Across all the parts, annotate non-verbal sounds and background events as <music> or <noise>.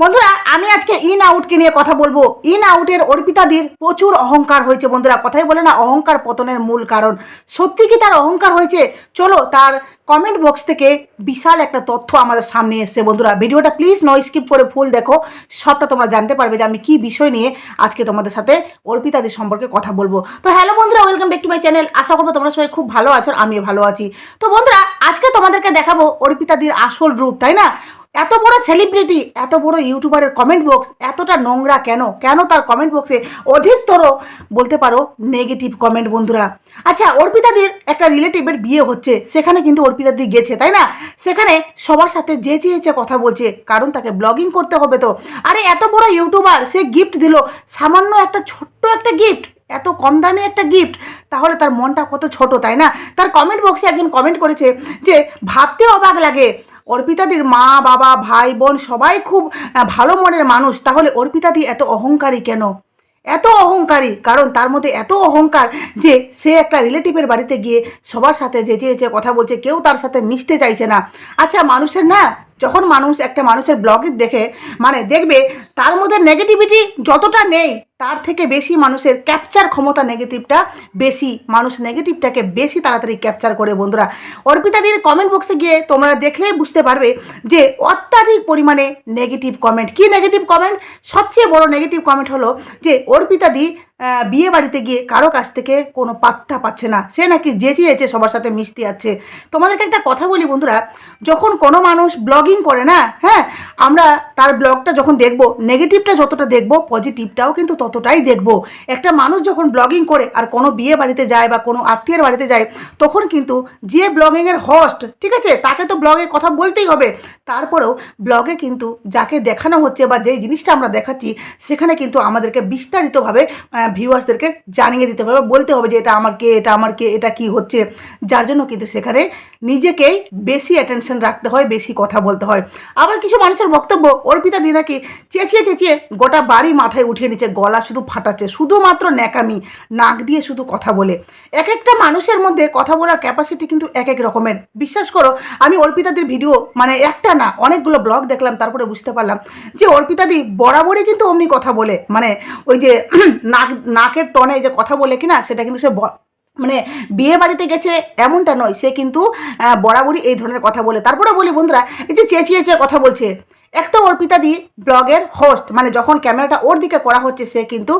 বন্ধুরা, আমি আজকে ইন আউটকে নিয়ে কথা বলব। ইন আউটের অর্পিতাদির প্রচুর অহংকার হয়েছে বন্ধুরা। কথাই বলে না, অহংকার পতনের মূল কারণ। সত্যি কি তার অহংকার হয়েছে? চলো, তার কমেন্ট বক্স থেকে বিশাল একটা তথ্য আমাদের সামনে এসছে বন্ধুরা। ভিডিওটা প্লিজ নয় স্কিপ করে ফুল দেখো। সবটা তোমরা জানতে পারবে যে আমি কি বিষয় নিয়ে আজকে তোমাদের সাথে অর্পিতাদের সম্পর্কে কথা বলব। তো হ্যালো বন্ধুরা welcome back to my channel আশা করব তোমরা সবাই খুব ভালো আছো আমিও ভালো আছি। তো বন্ধুরা, আজকে তোমাদেরকে দেখাবো অর্পিতাদির আসল রূপ, তাই না? এত বড় সেলিব্রিটি এত বড় ইউটিউবারের কমেন্ট বক্স এতটা নোংরা কেন? কেন তার কমেন্ট বক্সে অধিকতর বলতে পারো নেগেটিভ কমেন্ট বন্ধুরা? আচ্ছা অর্পিতাদির একটা রিলেটিভের বিয়ে হচ্ছে, সেখানে কিন্তু অর্পিতাদি গেছে, তাই না? সেখানে সবার সাথে যে চেয়েছে কথা বলছে, কারণ তাকে ব্লগিং করতে হবে তো। আরে, এত বড় ইউটিউবার, সে গিফট দিল, সামান্য একটা ছোট্ট একটা গিফট এত কম দামে একটা গিফট তাহলে তার মনটা কত ছোট, তাই না? তার কমেন্ট বক্সে একজন কমেন্ট করেছে যে, ভাবতে অবাক লাগে অর্পিতাদির মা, বাবা, ভাই, বোন সবাই খুব ভালো মনের মানুষ। তাহলে অর্পিতাদি এত অহংকারী কেন? এত অহংকারী, কারণ তার মধ্যে এত অহংকার যে সে একটা রিলেটিভের বাড়িতে গিয়ে সবার সাথে যে যে কথা বলছে, কেউ তার সাথে মিশতে চাইছে না। আচ্ছা মানুষের না, যখন মানুষ একটা মানুষের ব্লগে দেখে মানে দেখবে তার মধ্যে নেগেটিভিটি যতটা নেই তার থেকে বেশি মানুষের ক্যাপচার ক্ষমতা নেগেটিভটা বেশি, মানুষ নেগেটিভটাকে বেশি তাড়াতাড়ি ক্যাপচার করে বন্ধুরা। অর্পিতাদির কমেন্ট বক্সে গিয়ে তোমরা দেখলেই বুঝতে পারবে যে অত্যাধিক পরিমাণে নেগেটিভ কমেন্ট কি নেগেটিভ কমেন্ট সবচেয়ে বড় নেগেটিভ কমেন্ট হলো যে অর্পিতাদি বিয়ে বাড়িতে গিয়ে কারও কাছ থেকে কোনো পাত্তা পাচ্ছে না। সে নাকি যেচে যেচে সবার সাথে মিশতে যাচ্ছে। তোমাদেরকে একটা কথা বলি বন্ধুরা, যখন কোনো মানুষ ব্লগিং করে না হ্যাঁ আমরা তার ব্লগটা যখন দেখব নেগেটিভটা যতটা দেখব পজিটিভটাও কিন্তু ততটাই দেখব। একটা মানুষ যখন ব্লগিং করে আর কোনো বিয়ে বাড়িতে যায় বা কোনো আত্মীয়ের বাড়িতে যায়, তখন কিন্তু যে ব্লগিংয়ের হস্ট ঠিক আছে, তাকে তো ব্লগে কথা বলতেই হবে। তারপরেও ব্লগে কিন্তু যাকে দেখানো হচ্ছে বা যেই জিনিসটা আমরা দেখাচ্ছি, সেখানে কিন্তু আমাদেরকে বিস্তারিতভাবে ভিউয়ার্সদেরকে জানিয়ে দিতে হবে বলতে হবে যে এটা আমার কে, এটা আমার কে, এটা কি হচ্ছে? যার জন্য কিন্তু সেখানে নিজেকেই বেশি অ্যাটেনশন রাখতে হয়, বেশি কথা বলতে হয়। আবার কিছু মানুষের বক্তব্য, অর্পিতা দি নাকি চেঁচিয়ে চেঁচিয়ে গোটা বাড়ি মাথায় উঠিয়ে নিচ্ছে, গলা শুধু ফাটাচ্ছে, শুধুমাত্র ন্যাকামি, নাক দিয়ে শুধু কথা বলে। এক একটা মানুষের মধ্যে কথা বলার ক্যাপাসিটি কিন্তু এক এক রকমের। বিশ্বাস করো, আমি অর্পিতাদির ভিডিও মানে একটা না, অনেকগুলো ব্লগ দেখলাম, তারপরে বুঝতে পারলাম যে অর্পিতাদি বরাবরই কিন্তু অমনি কথা বলে। মানে ওই যে <clears throat> নাক, নাকের টনে যে কথা বলে কিনা, সেটা কিন্তু সে মানে বিয়ে বাড়িতে গেছে এমনটা নয়, সে কিন্তু বরাবরই এই ধরনের কথা বলে। তারপরে বলি বন্ধুরা, এই যে চেঁচিয়ে চেয়ে কথা বলছে, এক তো অর্পিতা দি ব্লগের হোস্ট মানে যখন ক্যামেরাটা ওর দিকে করা হচ্ছে, সে কিন্তু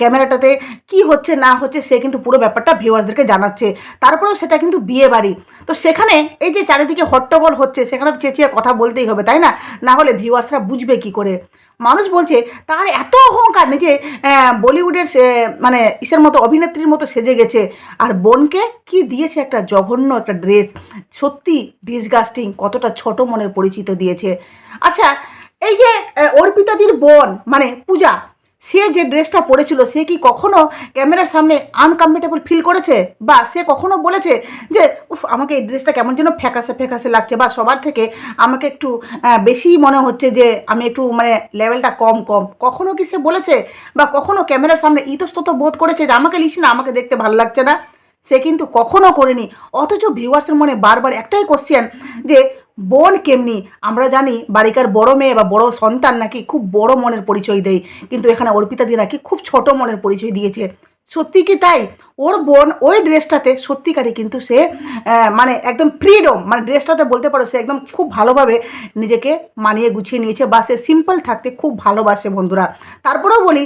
ক্যামেরাটাতে কি হচ্ছে না হচ্ছে, সে কিন্তু পুরো ব্যাপারটা ভিউয়ার্সদেরকে জানাচ্ছে। তারপরেও সেটা কিন্তু বিয়ে বাড়ি। তো সেখানে এই যে চারিদিকে হট্টগোল হচ্ছে, সেখানে চেঁচিয়ে কথা বলতেই হবে, তাই না? না হলে ভিউয়ার্সরা বুঝবে কি করে। মানুষ বলছে, তার এত অহংকার নিজে বলিউডের সে- মানে ইসের মতো, অভিনেত্রীর মতো সেজে গেছে। আর বোনকে কি দিয়েছে একটা জঘন্য একটা ড্রেস? সত্যি ডিসগাস্টিং কতটা ছোট মনের পরিচিত দিয়েছে। আচ্ছা এই যে অর্পিতাদির বোন মানে পূজা সে যে ড্রেসটা পরেছিল, সে কি কখনো ক্যামেরার সামনে আনকমফর্টেবল ফিল করেছে? বা সে কখনো বলেছে যে, উফ, আমাকে এই ড্রেসটা কেমন যেন ফ্যাকাসে ফ্যাকাসে লাগছে? বা সবার থেকে আমাকে একটু বেশি মনে হচ্ছে যে, আমি একটু মানে লেভেলটা কম কম। কখনো কি সে বলেছে? বা কখনো ক্যামেরার সামনে ইতস্তত বোধ করেছে যে, আমাকে লিস না, আমাকে দেখতে ভালো লাগছে না? সে কিন্তু কখনো করেনি। অথচ ভিউয়ার্সের মনে বারবার একটাই কোশ্চেন যে বোন কেমনি? আমরা জানি বাড়িকার বড় মেয়ে বা বড় সন্তান নাকি খুব বড় মনের পরিচয় দেয়। কিন্তু এখানে অর্পিতা দি নাকি খুব ছোট মনের পরিচয় দিয়েছে। সত্যি কি তাই? ওর বোন ওই ড্রেসটাতে সত্যিকারই কিন্তু সে মানে একদম ফ্রিডম মানে ড্রেসটাতে বলতে পারো সে একদম খুব ভালোভাবে নিজেকে মানিয়ে গুছিয়ে নিয়েছে বা সে সিম্পল থাকতে খুব ভালোবাসে বন্ধুরা। তারপরেও বলি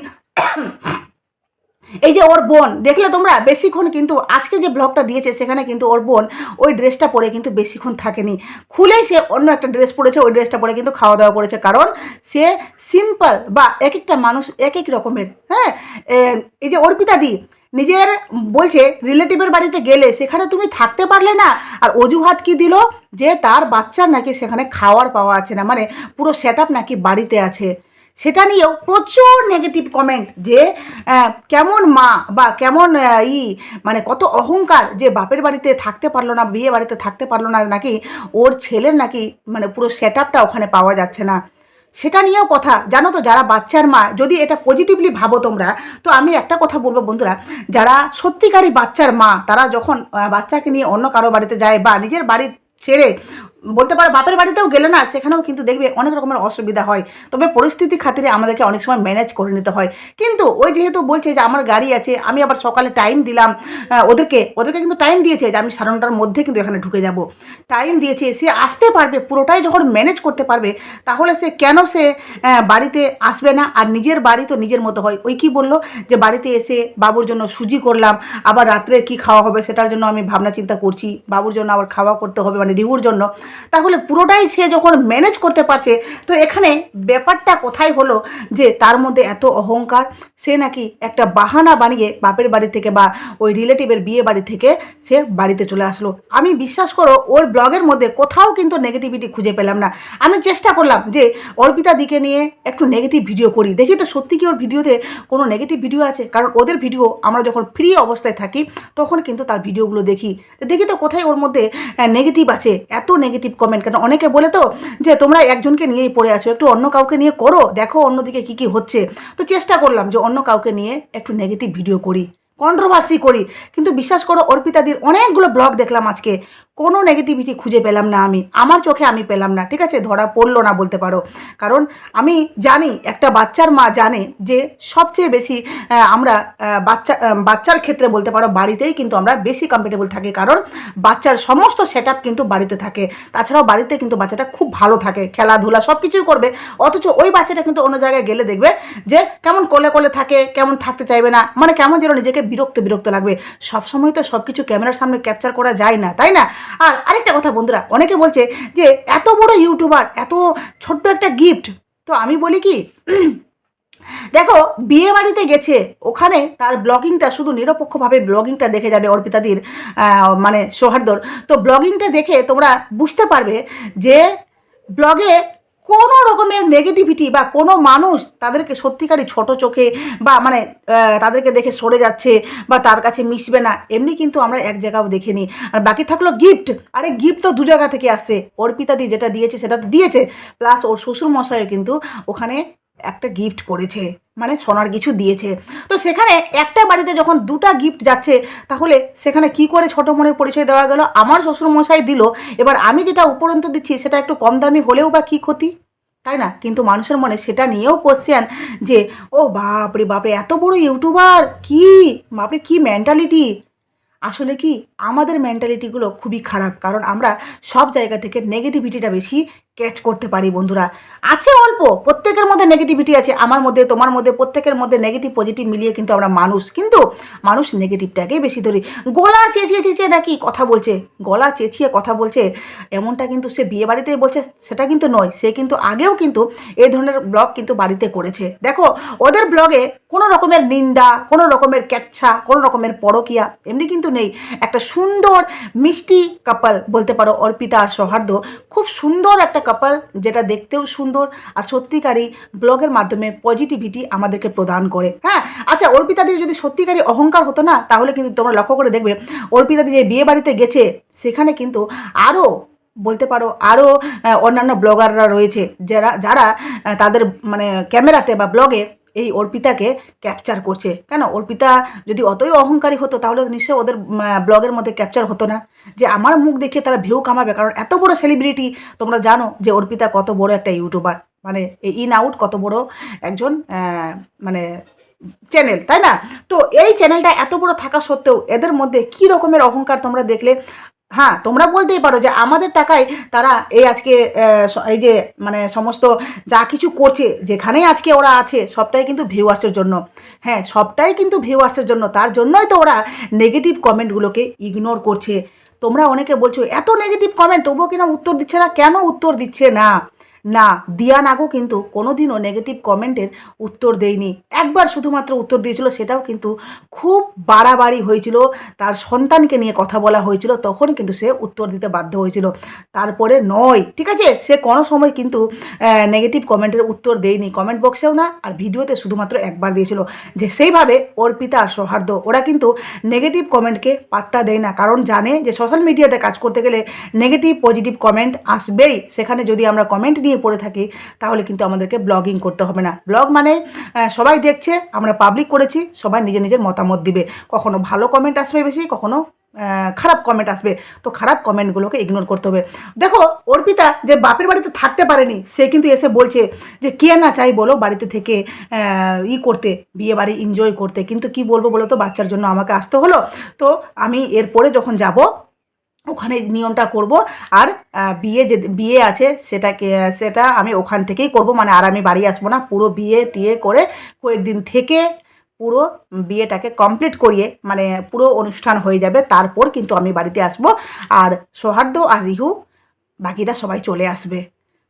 এই যে ওর বোন, দেখলে তোমরা? বেশিক্ষণ কিন্তু আজকে যে ব্লগটা দিয়েছে, সেখানে কিন্তু ওর বোন ওই ড্রেসটা পরে কিন্তু বেশিক্ষণ থাকেনি। খুলেই সে অন্য একটা ড্রেস পরেছে, ওই ড্রেসটা পরে কিন্তু খাওয়া দাওয়া করেছে। কারণ সে সিম্পল বা এক একটা মানুষ এক এক রকমের হ্যাঁ? এই যে অর্পিতা দি, নিজের বলছে, রিলেটিভের বাড়িতে গেলে সেখানে তুমি থাকতে পারলে না। আর অজুহাত কি দিল? যে তার বাচ্চার নাকি সেখানে খাওয়ার পাওয়া আছে না মানে পুরো সেট নাকি বাড়িতে আছে। সেটা নিয়েও প্রচুর নেগেটিভ কমেন্ট যে কেমন মা বা কেমন ই মানে কত অহংকার যে বাপের বাড়িতে থাকতে পারল না, বিয়ে বাড়িতে থাকতে পারল না, নাকি ওর ছেলের নাকি মানে পুরো সেট ওখানে পাওয়া যাচ্ছে না। সেটা নিয়েও কথা। জানো তো, যারা বাচ্চার মা, যদি এটা পজিটিভলি ভাবো তোমরা, তো আমি একটা কথা বলব বন্ধুরা, যারা সত্যিকারই বাচ্চার মা, তারা যখন বাচ্চাকে নিয়ে অন্য কারও বাড়িতে যায় বা নিজের বাড়ি ছেড়ে বলতে পারো বাপের বাড়িতেও গেলে না, সেখানেও কিন্তু দেখবে অনেক রকমের অসুবিধা হয়। তবে পরিস্থিতি খাতিরে আমাদেরকে অনেক সময় ম্যানেজ করে নিতে হয়। কিন্তু ওই যেহেতু বলছে যে আমার গাড়ি আছে, আমি আবার সকালে টাইম দিলাম ওদেরকে ওদেরকে কিন্তু টাইম দিয়েছে যে আমি সাড়ে নটার মধ্যে কিন্তু এখানে ঢুকে যাব। টাইম দিয়েছে, সে আসতে পারবে, পুরোটাই যখন ম্যানেজ করতে পারবে, তাহলে সে কেন সে বাড়িতে আসবে না? আর নিজের বাড়ি তো নিজের মতো হয়। ওই কি বলল? যে বাড়িতে এসে বাবুর জন্য সুজি করলাম, আবার রাত্রে কি খাওয়া হবে সেটার জন্য আমি ভাবনা চিন্তা করছি। বাবুর জন্য আবার খাওয়া করতে হবে মানে রিহুর জন্য। তাহলে পুরোটাই সে যখন ম্যানেজ করতে পারছে, তো এখানে ব্যাপারটা কোথায় হলো যে তার মধ্যে এত অহংকার? সে নাকি একটা বাহানা বানিয়ে বাপের বাড়ি থেকে বা ওই রিলেটিভের বিয়ে বাড়ি থেকে সে বাড়িতে চলে আসলো। আমি বিশ্বাস করো, ওর ব্লগের মধ্যে কোথাও কিন্তু নেগেটিভিটি খুঁজে পেলাম না। আমি চেষ্টা করলাম যে অর্পিতা দিকে নিয়ে একটু নেগেটিভ ভিডিও করি। দেখি তো সত্যি কি ওর ভিডিওতে কোনো নেগেটিভ ভিডিও আছে? কারণ ওদের ভিডিও আমরা যখন ফ্রি অবস্থায় থাকি, তখন কিন্তু তার ভিডিওগুলো দেখি। দেখি তো কোথায় ওর মধ্যে নেগেটিভ আছে, এত নেগেটিভ কমেন্ট কেন অনেকে বলে তো যে তোমরা একজনকে নিয়েই পড়ে আছো, একটু অন্য কাউকে নিয়ে করো, দেখো অন্যদিকে কি কি হচ্ছে। তো চেষ্টা করলাম যে অন্য কাউকে নিয়ে একটু নেগেটিভ ভিডিও করি কন্ট্রোভার্সি করি। কিন্তু বিশ্বাস করো, অর্পিতাদির অনেকগুলো ব্লগ দেখলাম আজকে। কোনো নেগেটিভিটি খুঁজে পেলাম না আমি। আমার চোখে আমি পেলাম না, ঠিক আছে? ধরা পড়ল না বলতে পারো। কারণ আমি জানি, একটা বাচ্চার মা জানে যে সবচেয়ে বেশি আমরা বাচ্চা বাচ্চার ক্ষেত্রে বলতে পারো বাড়িতেই কিন্তু আমরা বেশি কমফর্টেবল থাকি। কারণ বাচ্চার সমস্ত সেট কিন্তু বাড়িতে থাকে। তাছাড়াও বাড়িতে কিন্তু বাচ্চাটা খুব ভালো থাকে। খেলাধুলা সব কিছুই করবে। অথচ ওই বাচ্চাটা কিন্তু অন্য জায়গায় গেলে দেখবে যে কেমন কোলে কোলে থাকে, কেমন থাকতে চাইবে না। মানে কেমন যেন নিজেকে বিরক্ত বিরক্ত লাগবে। সবসময় তো সব কিছু ক্যামেরার সামনে ক্যাপচার করা যায় না, তাই না? আর আরেকটা কথা বন্ধুরা, অনেকে বলছে যে এত বড় ইউটিউবার, এত ছোট্ট একটা গিফট তো আমি বলি কি, <clears throat> দেখো, বিয়ে বাড়িতে গেছে, ওখানে তার ব্লগিংটা শুধু নিরপেক্ষভাবে ব্লগিংটা দেখে যাবে অর্পিতাদির মানে সৌহার্দর তো ব্লগিংটা দেখে তোমরা বুঝতে পারবে যে ব্লগে কোনো রকমের নেগেটিভিটি বা কোনো মানুষ তাদেরকে সত্যিকারই ছোট চোখে বা মানে তাদেরকে দেখে সরে যাচ্ছে বা তার কাছে মিশবে না, এমনি কিন্তু আমরা এক জায়গাও দেখিনি। আর বাকি থাকল গিফট আরে গিফট তো দু জায়গা থেকে আসছে। অর্পিতাদি যেটা দিয়েছে সেটা তো দিয়েছে। প্লাস ওর শ্বশুর মশাইও কিন্তু ওখানে একটা গিফট করেছে মানে সোনার কিছু দিয়েছে। তো সেখানে একটা বাড়িতে যখন দুটা গিফট যাচ্ছে, তাহলে সেখানে কি করে ছোট মনের পরিচয় দেওয়া গেল? আমার শ্বশুর মশাই দিল, এবার আমি যেটা উপরন্ত দিচ্ছি, সেটা একটু কম দামি হলেও বা কী ক্ষতি? তাই না? কিন্তু মানুষের মনে সেটা নিয়েও কোশ্চেন যে, ও বাপরে বাপরে, এত বড় ইউটিউবার, কি? বাপরে, কি মেন্টালিটি আসলে কি? আমাদের মেন্টালিটিগুলো খুবই খারাপ, কারণ আমরা সব জায়গা থেকে নেগেটিভিটিটা বেশি ক্যাচ করতে পারি বন্ধুরা। আছে অল্প, প্রত্যেকের মধ্যে নেগেটিভিটি আছে, আমার মধ্যে, তোমার মধ্যে, প্রত্যেকের মধ্যে নেগেটিভ পজিটিভ মিলিয়ে কিন্তু আমরা মানুষ, কিন্তু মানুষ নেগেটিভটাকেই বেশি ধরি। গলা চেঁচিয়ে চেঁচিয়ে নাকি কথা বলছে, গলা চেঁচিয়ে কথা বলছে, এমনটা কিন্তু সে বিয়ে বাড়িতেই বলছে, সেটা কিন্তু নয়, সে কিন্তু আগেও কিন্তু এই ধরনের ব্লগ কিন্তু বাড়িতে করেছে। দেখো, ওদের ব্লগে কোনো রকমের নিন্দা, কোনো রকমের ক্যাচ্ছা কোনো রকমের পরকিয়া এমনি কিন্তু নেই। একটা সুন্দর মিষ্টি কাপাল বলতে পারো অর্পিতা আর সৌহার্দ্য, খুব সুন্দর একটা কাপাল যেটা দেখতেও সুন্দর আর সত্যিকারই ব্লগের মাধ্যমে পজিটিভিটি আমাদেরকে প্রদান করে। হ্যাঁ আচ্ছা অর্পিতাদের যদি সত্যিকারই অহংকার হতো না, তাহলে কিন্তু তোমরা লক্ষ্য করে দেখবে অর্পিতাদি যে বিয়ে বাড়িতে গেছে, সেখানে কিন্তু আরও বলতে পারো আরও অন্যান্য ব্লগাররা রয়েছে, যারা যারা তাদের মানে ক্যামেরাতে বা ব্লগে এই অর্পিতাকে ক্যাপচার করছে। কেন? অর্পিতা যদি অতই অহংকারী হতো, তাহলে নিশ্চয়ই ওদের ব্লগের মধ্যে ক্যাপচার হতো না। যে আমার মুখ দেখে তারা ভিউ কামাবে, কারণ এত বড় সেলিব্রিটি তোমরা জানো যে অর্পিতা কত বড় একটা ইউটিউবার মানে ইন আউট কত বড় একজন মানে চ্যানেল তাই না? তো এই চ্যানেলটা এত বড় থাকা সত্ত্বেও এদের মধ্যে কী রকমের অহংকার তোমরা দেখলে? হ্যাঁ তোমরা বলতেই পারো যে আমাদের টাকায় তারা এই আজকে এই যে মানে সমস্ত যা কিছু করছে, যেখানেই আজকে ওরা আছে, সবটাই কিন্তু ভিউয়ার্সের জন্য। হ্যাঁ সবটাই কিন্তু ভিউয়ার্সের জন্য। তার জন্যই তো ওরা নেগেটিভ কমেন্টগুলোকে ইগনোর করছে। তোমরা অনেকে বলছো, এত নেগেটিভ কমেন্ট তবুও কিনা উত্তর দিচ্ছে না। কেন উত্তর দিচ্ছে না? না, দিয়া নাগো কিন্তু কোনোদিনও নেগেটিভ কমেন্টের উত্তর দেয়নি। একবার শুধুমাত্র উত্তর দিয়েছিল, সেটাও কিন্তু খুব বাড়াবাড়ি হয়েছিল। তার সন্তানকে নিয়ে কথা বলা হয়েছিল, তখন কিন্তু সে উত্তর দিতে বাধ্য হয়েছিল। তারপরে নয়, ঠিক আছে? সে কোনো সময় কিন্তু নেগেটিভ কমেন্টের উত্তর দেয়নি। কমেন্ট বক্সেও না, আর ভিডিওতে শুধুমাত্র একবার দিয়েছিল। যে সেইভাবে অর্পিতা আর সৌহার্দ্য, ওরা কিন্তু নেগেটিভ কমেন্টকে পাত্তা দেয় না। কারণ জানে যে সোশ্যাল মিডিয়াতে কাজ করতে গেলে নেগেটিভ পজিটিভ কমেন্ট আসবেই। সেখানে যদি আমরা কমেন্ট নিয়ে পড়ে থাকি, তাহলে কিন্তু আমাদেরকে ব্লগিং করতে হবে না। ব্লগ মানে সবাই দেখছে, আমরা পাবলিক করেছি, সবাই নিজের নিজের মতামত দিবে। কখনো ভালো কমেন্ট আসবে বেশি, কখনো খারাপ কমেন্ট আসবে। তো খারাপ কমেন্টগুলোকে ইগনোর করতে হবে। দেখো, অর্পিতা যে বাপের বাড়িতে থাকতে পারেনি, সে কিন্তু এসে বলছে যে, কে না চাই বলো বাড়িতে থেকে ই করতে, বিয়ে বাড়ি এনজয় করতে। কিন্তু কি বলব বলো তো, বাচ্চার জন্য আমাকে আসতে হলো। তো আমি এরপরে যখন যাব ওখানে নিয়মটা করব। আর বিয়ে যে, বিয়ে আছে সেটাকে, সেটা আমি ওখান থেকেই করব। মানে আর আমি বাড়ি আসব না। পুরো বিয়ে টিয়ে করে কয়েকদিন থেকে পুরো বিয়েটাকে কমপ্লিট করিয়ে মানে পুরো অনুষ্ঠান হয়ে যাবে। তারপর কিন্তু আমি বাড়িতে আসব। আর সৌহার্দ্য আর রিহু বাকিটা সবাই চলে আসবে।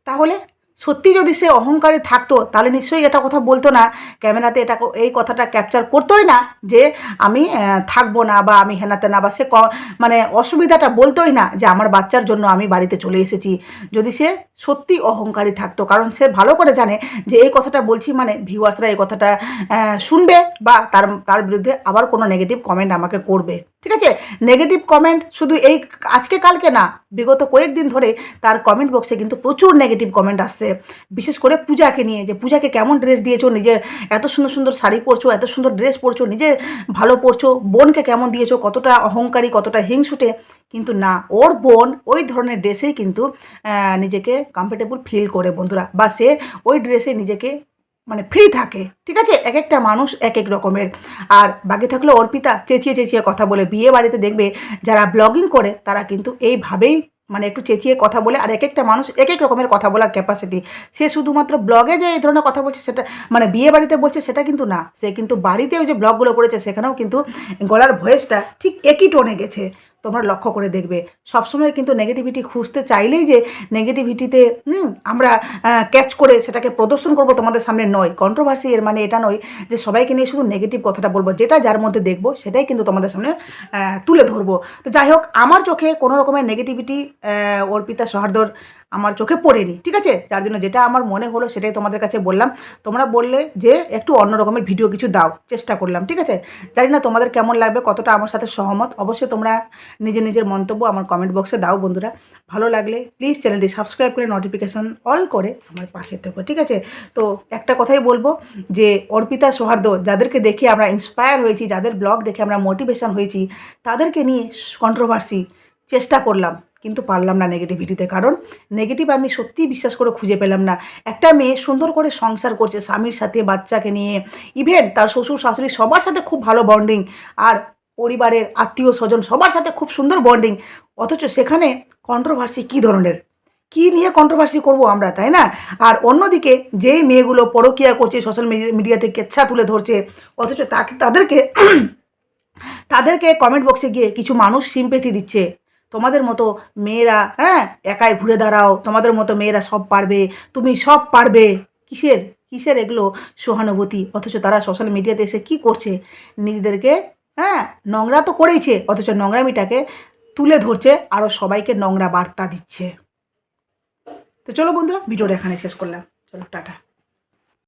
তাহলে সত্যি যদি সে অহংকারে থাকতো, তাহলে নিশ্চয়ই এটা কথা বলতো না। ক্যামেরাতে এটা এই কথাটা ক্যাপচার করতোই না যে আমি থাকব না বা আমি হেনাতে না বা সে ক- মানে অসুবিধাটা বলতোই না যে আমার বাচ্চার জন্য আমি বাড়িতে চলে এসেছি। যদি সে সত্যি অহংকারী থাকতো, কারণ সে ভালো করে জানে যে এই কথাটা বলছি মানে ভিউয়ার্সরা এই কথাটা শুনবে বা তার তার বিরুদ্ধে আবার কোনো নেগেটিভ কমেন্ট আমাকে করবে। ঠিক আছে? নেগেটিভ কমেন্ট শুধু এই আজকে কালকে না, বিগত কয়েকদিন ধরে তার কমেন্ট বক্সে কিন্তু প্রচুর নেগেটিভ কমেন্ট আসছে। বিশেষ করে পূজাকে নিয়ে, যে পূজাকে কেমন ড্রেস দিয়েছ, নিজে এত সুন্দর সুন্দর শাড়ি পরছো, এত সুন্দর ড্রেস পরছো, নিজে ভালো পরছো, বোনকে কেমন দিয়েছ, কতটা অহংকারী, কতটা হিংসুটে। কিন্তু না, ওর বোন ওই ধরনের ড্রেসেই কিন্তু নিজেকে কমফর্টেবল ফিল করে, বন্ধুরা। বা সে ওই ড্রেসে নিজেকে মানে ফ্রি থাকে, ঠিক আছে? এক একটা মানুষ এক এক রকমের। আর বাকি থাকলে অর্পিতা, চেঁচিয়ে চেঁচিয়ে কথা বলে। বিয়ে বাড়িতে দেখবে যারা ব্লগিং করে, তারা কিন্তু এইভাবেই মানে একটু চেঁচিয়ে কথা বলে। আর এক একটা মানুষ এক এক রকমের কথা বলার ক্যাপাসিটি সে শুধুমাত্র ব্লগে যে এই ধরনের কথা বলছে, সেটা মানে বিয়ে বাড়িতে বলছে, সেটা কিন্তু না। সে কিন্তু বাড়িতেও যে ব্লগগুলো করেছে, সেখানেও কিন্তু গলার ভয়েসটা ঠিক একই টোনে গেছে। তোমরা লক্ষ্য করে দেখবে। সবসময় কিন্তু নেগেটিভিটি খুঁজতে চাইলেই যে নেগেটিভিটিতে আমরা ক্যাচ করে সেটাকে প্রদর্শন করব তোমাদের সামনে নয়। কন্ট্রোভার্সি এর মানে এটা নয় যে সবাইকে নিয়ে শুধু নেগেটিভ কথাটা বলব, যেটা যার মধ্যে দেখব সেটাই কিন্তু তোমাদের সামনে তুলে ধরবো। তো যাই হোক, আমার চোখে কোনো রকমের নেগেটিভিটি অর্পিতা সহার্দর আমার চোখে পড়েনি, ঠিক আছে? যার জন্য যেটা আমার মনে হলো সেটাই তোমাদের কাছে বললাম। তোমরা বললে যে একটু অন্য রকমের ভিডিও কিছু দাও, চেষ্টা করলাম, ঠিক আছে? জানি না তোমাদের কেমন লাগবে, কতটা আমার সাথে সহমত। অবশ্যই তোমরা নিজের নিজের মন্তব্য আমার কমেন্ট বক্সে দাও বন্ধুরা। ভালো লাগলে প্লিজ চ্যানেলটি সাবস্ক্রাইব করে নোটিফিকেশান অল করে আমার পাশে থেকো, ঠিক আছে? তো একটা কথাই বলব যে অর্পিতা, সৌহার্দ্য, যাদেরকে দেখে আমরা ইন্সপায়ার হয়েছি, যাদের ব্লগ দেখে আমরা মোটিভেশন হয়েছি, তাদেরকে নিয়ে কন্ট্রোভার্সি চেষ্টা করলাম। কিন্তু পারলাম না নেগেটিভিটিতে কারণ নেগেটিভ আমি সত্যিই বিশ্বাস করে খুঁজে পেলাম না। একটা মেয়ে সুন্দর করে সংসার করছে স্বামীর সাথে, বাচ্চাকে নিয়ে। ইভেন তার শ্বশুর, শাশুড়ি সবার সাথে খুব ভালো বন্ডিং আর পরিবারের আত্মীয় স্বজন সবার সাথে খুব সুন্দর বন্ডিং অথচ সেখানে কন্ট্রোভার্সি কী ধরনের? কী নিয়ে কন্ট্রোভার্সি করব আমরা, তাই না? আর অন্যদিকে যেই মেয়েগুলো পরকিয়া করছে সোশ্যাল মিডিয়াতে কেচ্ছা তুলে ধরছে, অথচ তাকে, তাদেরকে তাদেরকে কমেন্ট বক্সে গিয়ে কিছু মানুষ সিম্পেথি দিচ্ছে। তোমাদের মতো মেয়েরা হ্যাঁ? একাই ঘুরে দাঁড়াও, তোমাদের মতো মেয়েরা সব পারবে, তুমি সব পারবে। কিসের? কিসের এগুলো সহানুভূতি? অথচ তারা সোশ্যাল মিডিয়াতে এসে কি করছে? নিজেদেরকে হ্যাঁ? নোংরা তো করেইছে, অথচ নোংরামিটাকে তুলে ধরছে আরও সবাইকে নোংরা বার্তা দিচ্ছে। তো চলো বন্ধুরা, ভিডিওটা এখানে শেষ করলাম। চলো, টাটা।